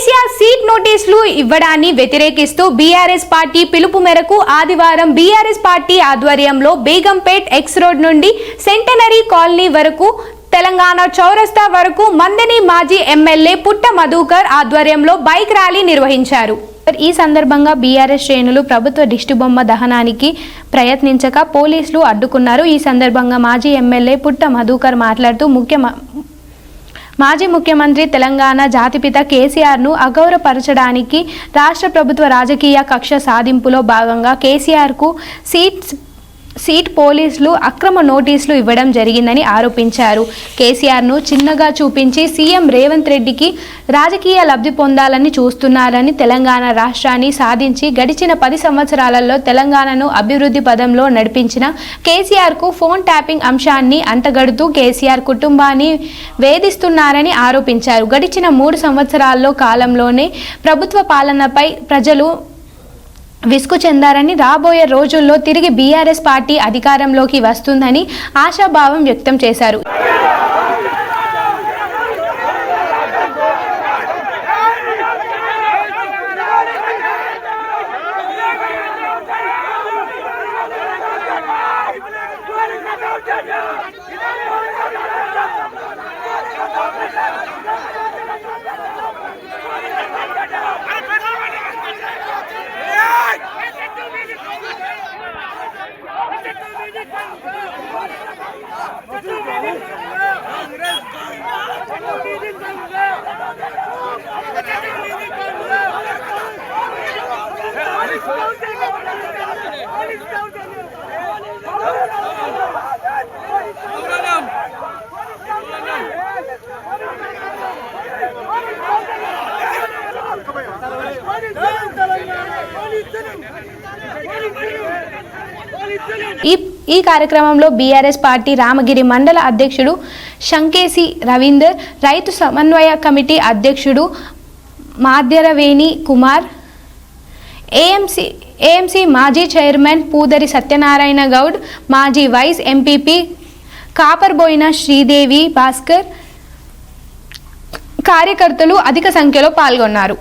KCR seat నోటీసులు ఇవ్వడాన్ని వ్యతిరేకిస్తూ BRS party పిలుపు మేరకు ఆదివారం బీఆర్ఎస్ పార్టీ ఆధ్వర్యంలో బేగంపేట్ ఎక్స్ రోడ్ నుండి సెంటనరీ కాలనీ వరకు తెలంగాణ చౌరస్తా వరకు మందని మాజీ ఎమ్మెల్యే పుట్ట మధుకర్ ఆధ్వర్యంలో బైక్ ర్యాలీ నిర్వహించారు. ఈ సందర్భంగా బీఆర్ఎస్ శ్రేణులు ప్రభుత్వ దిష్టిబొమ్మ దహనానికి ప్రయత్నించక పోలీసులు అడ్డుకున్నారు. ఈ సందర్భంగా మాజీ ఎమ్మెల్యే పుట్ట మధుకర్ మాట్లాడుతూ ముఖ్య మాజీ ముఖ్యమంత్రి తెలంగాణ జాతిపిత కేసీఆర్ను అగౌరవపరచడానికి రాష్ట్ర ప్రభుత్వ రాజకీయ కక్ష సాధింపులో భాగంగా కేసీఆర్కు సీట్స్ సీట్ పోలీసులు అక్రమ నోటీసులు ఇవ్వడం జరిగిందని ఆరోపించారు. కేసీఆర్ను చిన్నగా చూపించి సీఎం రేవంత్ రెడ్డికి రాజకీయ లబ్ధి పొందాలని చూస్తున్నారని తెలంగాణ రాష్ట్రాన్ని సాధించి గడిచిన పది సంవత్సరాలలో తెలంగాణను అభివృద్ధి పదంలో నడిపించిన కేసీఆర్కు ఫోన్ ట్యాపింగ్ అంశాన్ని అంటగడుతూ కేసీఆర్ కుటుంబాన్ని వేధిస్తున్నారని ఆరోపించారు. గడిచిన మూడు సంవత్సరాల్లో కాలంలోనే ప్రభుత్వ పాలనపై ప్రజలు విసుగు చెందారని రాబోయే రోజుల్లో తిరిగి బీఆర్ఎస్ పార్టీ అధికారంలోకి వస్తుందని ఆశాభావం వ్యక్తం చేశారు. ఈ ఈ కార్యక్రమంలో బీఆర్ఎస్ పార్టీ రామగిరి మండల అధ్యక్షుడు శంకేసి రవీందర్ రైతు సమన్వయ కమిటీ అధ్యక్షుడు మాధ్యరవేణి కుమార్ ఏఎంసీ ఏఎంసీ మాజీ చైర్మన్ పూదరి సత్యనారాయణ గౌడ్ మాజీ వైస్ ఎంపీపీ కాపర్బోయిన శ్రీదేవి భాస్కర్ కార్యకర్తలు అధిక సంఖ్యలో పాల్గొన్నారు.